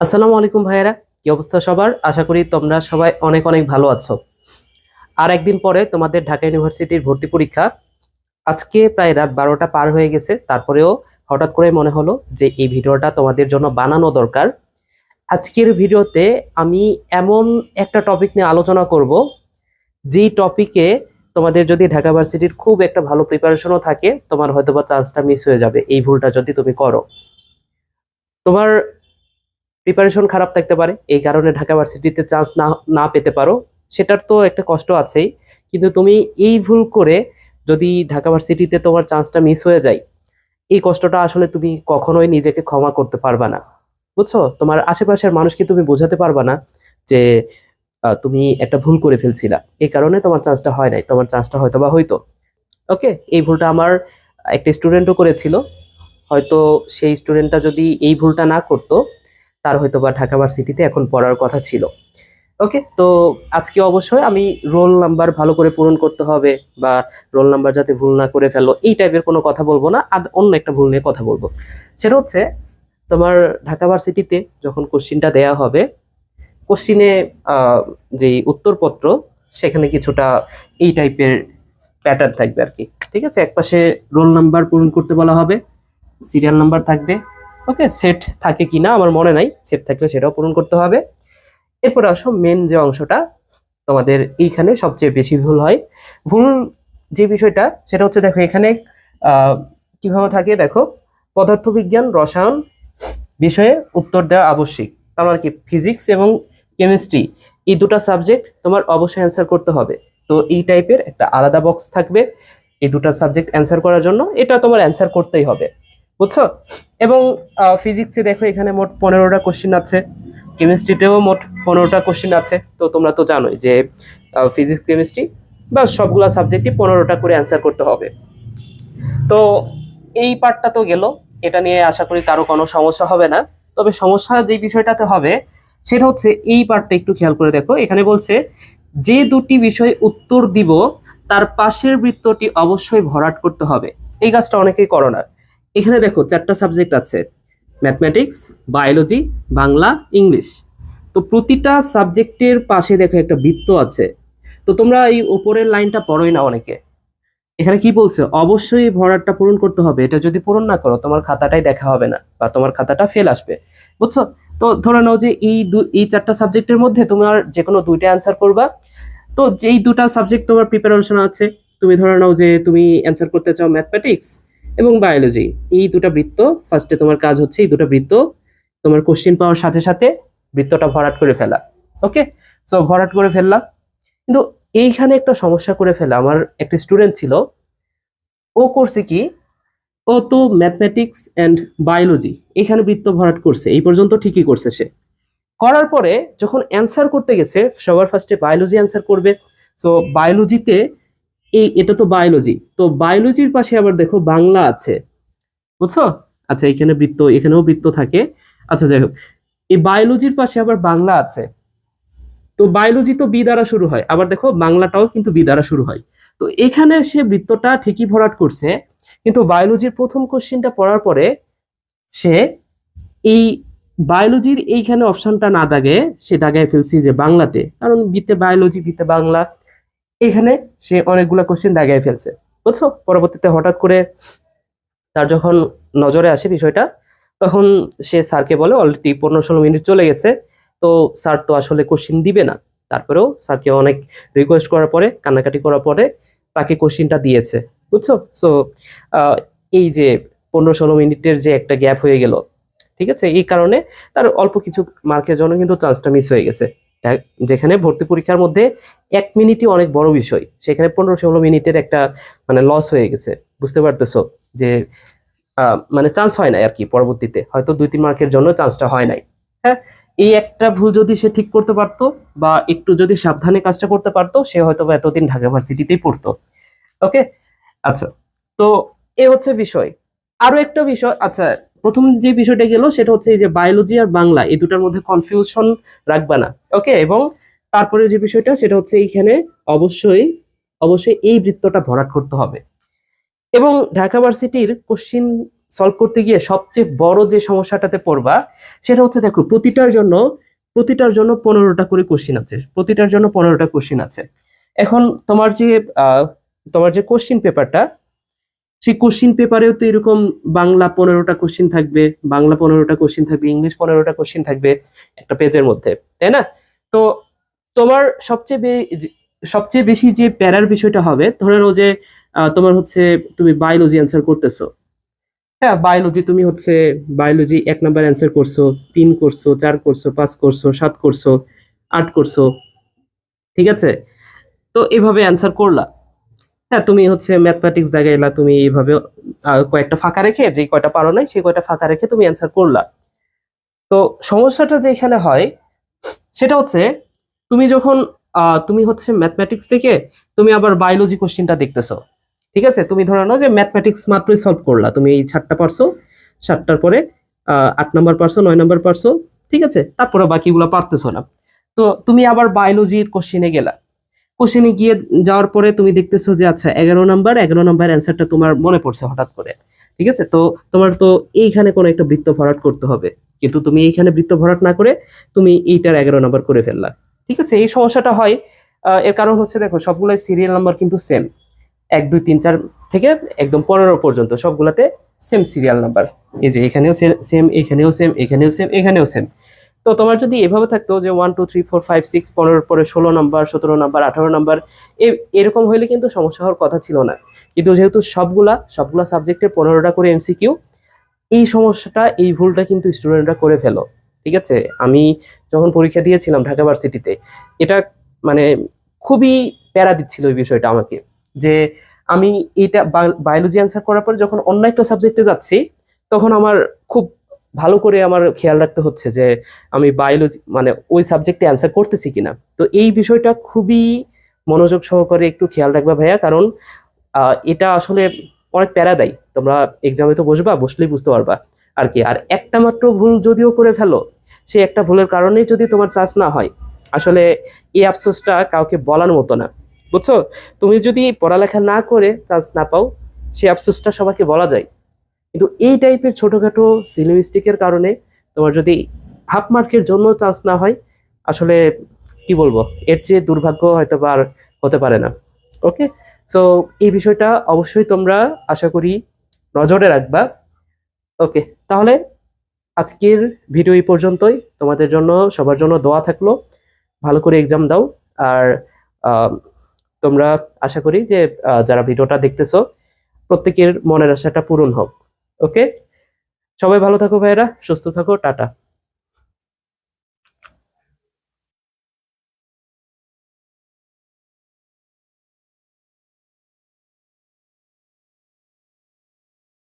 আসসালামু আলাইকুম ভাইয়েরা, কি অবস্থা সবার? আশা করি তোমরা সবাই অনেক অনেক ভালো আছো। আর একদিন পরে তোমাদের ঢাকা ইউনিভার্সিটির ভর্তি পরীক্ষা। আজকে প্রায় রাত বারোটা পার হয়ে গেছে, তারপরেও হঠাৎ করে মনে হলো যে এই ভিডিওটা তোমাদের জন্য বানানো দরকার। আজকের ভিডিওতে আমি এমন একটা টপিক নিয়ে আলোচনা করব, যেই টপিকে তোমাদের যদি ঢাকা ভার্সিটির খুব একটা ভালো প্রিপারেশনও থাকে, তোমার হয়তোবা চান্সটা মিস হয়ে যাবে। এই ভুলটা যদি তুমি করো। তোমার প্রিপারেশন খারাপ থাকতে পারে। এই কারণে ঢাকা ভার্সিটিতে চান্স না না পেতে পারো। সেটার তো একটা কষ্ট আছেই। কিন্তু তুমি এই ভুল করে যদি ঢাকা ভার্সিটিতে তোমার চান্সটা মিস হয়ে যায়, এই কষ্টটা আসলে তুমি কখনোই নিজেকে ক্ষমা করতে পারবা না। বুঝছ? তোমার আশেপাশের মানুষকে তুমি বোঝাতে পারবা না যে তুমি একটা ভুল করে ফেলছিলা। এই কারণে তোমার চান্সটা হয় নাই। তোমার চান্সটা হয়তো বা হইতো। ওকে এই ভুলটা আমার একটা স্টুডেন্টও করেছিল। হয়তো সেই স্টুডেন্টটা যদি এই ভুলটা না করতো তার হয়তো বা ঢাকা ভার্সিটিতে এখন পড়ার কথা ছিল। ওকে তো আজকে অবশ্যই আমি রোল নাম্বার ভালো করে পূরণ করতে হবে বা রোল নাম্বার যাতে ভুল না করে ফেলো, এই টাইপের কোনো কথা বলব না, আর অন্য একটা ভুল নিয়ে কথা বলব। সেটা হচ্ছে, তোমার ঢাকা ভার্সিটিতে যখন কোশ্চিনটা দেয়া হবে কোশ্চিনে যে উত্তরপত্র, সেখানে কিছুটা এই টাইপের প্যাটার্ন থাকবে আর কি। ঠিক আছে? একপাশে রোল নাম্বার পূরণ করতে বলা হবে সিরিয়াল নাম্বার থাকবে ওকে সেট থাকে কি না আমার মনে নাই। সেট থাকলে সেটাও পূরণ করতে হবে। এরপরে আসো মেন যে অংশটা, তোমাদের এইখানে সবচেয়ে বেশি ভুল হয়। ভুল যে বিষয়টা, সেটা হচ্ছে দেখো এখানে কীভাবে থাকে দেখো, পদার্থবিজ্ঞান, রসায়ন বিষয়ে উত্তর দেওয়া আবশ্যিক। তার মানে কি? ফিজিক্স এবং কেমিস্ট্রি এই দুটো সাবজেক্ট তোমার অবশ্যই অ্যান্সার করতে হবে। তো এই টাইপের একটা আলাদা বক্স থাকবে এই দুটো সাবজেক্ট অ্যান্সার করার জন্য। এটা তোমার অ্যান্সার করতেই হবে। বুঝছ? এবং ফিজিক্সে দেখো এখানে মোট পনেরোটা কোশ্চেন আছে। কেমিস্ট্রিতেও মোট পনেরোটা কোশ্চেন আছে। তো তোমরা তো জানোই যে ফিজিক্স কেমিস্ট্রি বা সবগুলা সাবজেক্টই পনেরোটা করে অ্যান্সার করতে হবে। তো এই পার্টটা তো গেল। এটা নিয়ে আশা করি কারও কোনো সমস্যা হবে না। তবে সমস্যা যে বিষয়টাতে হবে, সেটা হচ্ছে এই পার্টটা একটু খেয়াল করে দেখো। এখানে বলছে, যে দুটি বিষয় উত্তর দিব, তার পাশের বৃত্তটি অবশ্যই ভরাট করতে হবে। এই কাজটা অনেকেই করো না। এখানে দেখো চারটা সাবজেক্ট আছে ম্যাথমেটিক্স বায়োলজি বাংলা ইংলিশ তো প্রতিটা সাবজেক্টের পাশে দেখো একটা বৃত্ত আছে। তো তোমরা এই উপরের লাইনটা পড়োই না অনেকে। এখানে কি বলছে? অবশ্যই ভরাটটা পূরণ করতে হবে। এটা যদি পূরণ না করো, তোমার খাতাটাই দেখা হবে না বা তোমার খাতাটা ফেল আসবে। বুঝছ? তো ধরে নাও যে এই এই চারটা সাবজেক্টের মধ্যে তোমার যে কোনো দুইটা অ্যান্সার করবা। তো যেই দুটা সাবজেক্ট তোমার প্রিপারেশন আছে, তুমি ধরে নাও যে তুমি অ্যান্সার করতে চাও ম্যাথমেটিক্স এবং বায়োলজি এই দুটো বৃত্ত ফার্স্টে তোমার কাজ হচ্ছে এই দুটো বৃত্ত, তোমার কোশ্চেন পাওয়ার সাথে সাথে বৃত্তটা ভরাট করে ফেলা ওকে সো ভরাট করে ফেললা। কিন্তু এইখানে একটা সমস্যা করে ফেলা, আমার একটা স্টুডেন্ট ছিল, ও করছে কি, ও তো ম্যাথমেটিক্স অ্যান্ড বায়োলজি এখানে বৃত্ত ভরাট করছে, এই পর্যন্ত ঠিকই করছে সে। করার পরে যখন অ্যান্সার করতে গেছে, সবার ফার্স্টে বায়োলজি অ্যান্সার করবে। সো বায়োলজিতে এই, এটা তো বায়োলজি তো বায়োলজির পাশে আবার দেখো বাংলা আছে। বুঝছ? আচ্ছা এখানে বৃত্ত, এখানেও বৃত্ত থাকে। আচ্ছা যাই হোক। এই বায়োলজির পাশে আবার বাংলা আছে। তো বায়োলজি তো বি দ্বারা শুরু হয়। আবার দেখো, বাংলাটাও কিন্তু বি দ্বারা শুরু হয়। তো এখানে সে বৃত্তটা ঠিকই ভরাট করছে। কিন্তু বায়োলজির প্রথম কোশ্চেনটা পড়ার পরে সে এই বায়োলজির এইখানে অপশনটা না দাগে সে দাগায় ফেলছি যে বাংলাতে। কারণ বিতে বায়োলজি বিতে বাংলা। এখানে সে অনেকগুলো কোশ্চেন দাগায় ফেলছে। বুঝছ? পরবর্তীতে হঠাৎ করে তার যখন নজরে আসে বিষয়টা, তখন সে স্যারকে বলে অলরেডি পনেরো ষোলো মিনিট চলে গেছে, তো স্যার তো আসলে কোশ্চিন দিবে না। তারপরেও স্যারকে অনেক রিকোয়েস্ট করার পরে, কান্নাকাটি করার পরে তাকে কোশ্চিনটা দিয়েছে। বুঝছ? সো এই যে পনেরো ষোলো মিনিটের যে একটা গ্যাপ হয়ে গেল, ঠিক আছে? এই কারণে তার অল্প কিছু মার্কের জন্য কিন্তু চান্সটা মিস হয়ে গেছে। যেখানে ভর্তি পরীক্ষার মধ্যে এক মিনিটই অনেক বড় বিষয়। সেখানে পনেরো ষোলো মিনিটের একটা মানে লস হয়ে গেছে। বুঝতে পারতেছো? যে মানে চান্স হয় নাই আর কি পরবর্তীতে। হয়তো দুই, তিন মার্কের জন্য চান্সটা হয় নাই। হ্যাঁ? এই একটা ভুল যদি সে ঠিক করতে পারতো বা একটু যদি সাবধানে কাজটা করতে পারতো, সে হয়তো বা এতদিন ঢাকা ভার্সিটিতেই পড়তো। ওকে আচ্ছা। তো এ হচ্ছে বিষয়। আরও একটা বিষয় আচ্ছা প্রথম যে বিষয়টা গেল সেটা হচ্ছে এই যে বায়োলজি আর বাংলা, এই দুটার মধ্যে কনফিউশন রাখবা না ওকে এবং তারপরে যে বিষয়টা সেটা হচ্ছে এইখানে অবশ্যই অবশ্যই এই বৃত্তটা ভরাট করতে হবে। এবং ঢাকা ভার্সিটির কোশ্চিন সলভ করতে গিয়ে সবচেয়ে বড় যে সমস্যাটাতে পড়বা সেটা হচ্ছে দেখো, প্রতিটার জন্য প্রতিটার জন্য পনেরোটা করে কোশ্চিন আছে, প্রতিটার জন্য পনেরোটা কোশ্চিন আছে। এখন তোমার যে তোমার যে কোশ্চিন পেপারটা সেই কোশ্চিন পেপারেও তো এরকম বাংলা পনেরোটা কোশ্চিন থাকবে, বাংলা পনেরোটা কোশ্চিন থাকবে, ইংলিশ পনেরোটা কোশ্চিন থাকবে একটা পেজের মধ্যে, তাই না? তো তোমার সবচেয়ে সবচেয়ে বেশি যে প্যারার বিষয়টা হবে, ধরে নাও যে তোমার হচ্ছে তুমি বায়োলজি অ্যান্সার করতেছো। হ্যাঁ বায়োলজি তুমি হচ্ছে বায়োলজি এক নাম্বার অ্যান্সার করছ, তিন করছ, চার করছ, পাঁচ করছ, সাত করছ, আট করছ, ঠিক আছে? তো এভাবে অ্যান্সার করলা। হ্যাঁ তুমি হচ্ছে ম্যাথমেটিক্স দেখাইলা, তুমি এইভাবে কয়েকটা ফাঁকা রেখে যে কয়টা পারো নাই, সেই কয়টা ফাঁকা রেখে তুমি অ্যান্সার করলা। তো সমস্যাটা যেখানে হয়, সেটা হচ্ছে, তুমি যখন তুমি হচ্ছে ম্যাথমেটিক্স থেকে, তুমি আবার বায়োলজি কোশ্চেনটা দেখতেছো। ঠিক আছে? তুমি ধরে নাও যে ম্যাথমেটিক্স মাত্রই সলভ করলা। তুমি এই সাতটা পারছ, সাতটার পরে আট নাম্বার পারছ, নয় নাম্বার পারছ, ঠিক আছে? তারপরে বাকিগুলো পারতেছো না। তো তুমি আবার বায়োলজির কোশ্চেনে গেলা। কোশ্চেনে গিয়ে যাওয়ার পরে তুমি দেখতেছো যে আচ্ছা এগারো নাম্বার এগারো নাম্বার অ্যান্সারটা তোমার মনে পড়ছে হঠাৎ করে। ঠিক আছে? তো তোমার তো এইখানে কোনো একটা বৃত্ত ভরাট করতে হবে। কিন্তু তুমি এইখানে বৃত্ত ভরাট না করে তুমি এইটার এগারো নাম্বার করে ফেললা। ঠিক আছে? এই সমস্যাটা হয় এর কারণ হচ্ছে দেখো, সবগুলাই সিরিয়াল নাম্বার কিন্তু সেম এক, দুই, তিন, চার থেকে একদম পনেরো পর্যন্ত সবগুলাতে সেম সিরিয়াল নাম্বার এই যে, এখানেও সেম এখানেও সেম এখানেও সেম এখানেও সেম তো তোমার যদি এভাবে থাকতো যে one two three four five six পনেরোর পরে ষোলো নাম্বার সতেরো নাম্বার আঠারো নাম্বার এরকম হইলে কিন্তু সমস্যা হওয়ার কথা ছিল না। কিন্তু যেহেতু সবগুলা সবগুলা সাবজেক্টে পনেরোটা করে এমসিকিউ এই সমস্যাটা, এই ভুলটা কিন্তু স্টুডেন্টরা করে ফেলো। ঠিক আছে? আমি যখন পরীক্ষা দিয়েছিলাম ঢাকা ভার্সিটিতে, এটা মানে খুবই প্যারা দিচ্ছিল এই বিষয়টা আমাকে। যে আমি এটা বায়োলজি অ্যান্সার করার পরে যখন অন্য একটা সাবজেক্টে যাচ্ছি, তখন আমার খুব ভালো করে আমার খেয়াল রাখতে হচ্ছে যে আমি বায়োলজি মানে ওই সাবজেক্টে অ্যান্সার করতেছি কিনা। তো এই বিষয়টা খুবই মনোযোগ সহকারে একটু খেয়াল রাখবা ভাইয়া, কারণ এটা আসলে অনেক প্যারা দেয়। তোমরা এক্সামে তো বসবা, বসলেই বুঝতে পারবা আর কি। আর একটা মাত্র ভুল যদিও করে ফেলো সেই একটা ভুলের কারণেই যদি তোমার চান্স না হয়। আসলে এই আফসোসটা কাউকে বলার মতো না। বুঝছ? তুমি যদি পড়ালেখা না করে চান্স না পাও সেই আফসোসটা সবাইকে বলা যায়। কিন্তু এই টাইপের ছোটখাটো সিলি মিস্টেকের কারণে তোমার যদি হাফ মার্কের জন্য চান্স না হয়, আসলে কি বলব? এর চেয়ে দুর্ভাগ্য হয়তো বা আর হতে পারে না। ওকে সো এই বিষয়টা অবশ্যই তোমরা আশা করি নজরে রাখবা। ওকে তাহলে আজকের ভিডিও এই পর্যন্তই। তোমাদের জন্য, সবার জন্য দোয়া থাকল। ভালো করে এক্সাম দাও। আর তোমরা আশা করি যে যারা ভিডিওটা দেখতেছো, প্রত্যেকের মনের আশাটা পূরণ হোক। ওকে সবাই ভালো থাকো ভাইরা সুস্থ থাকো টাটা।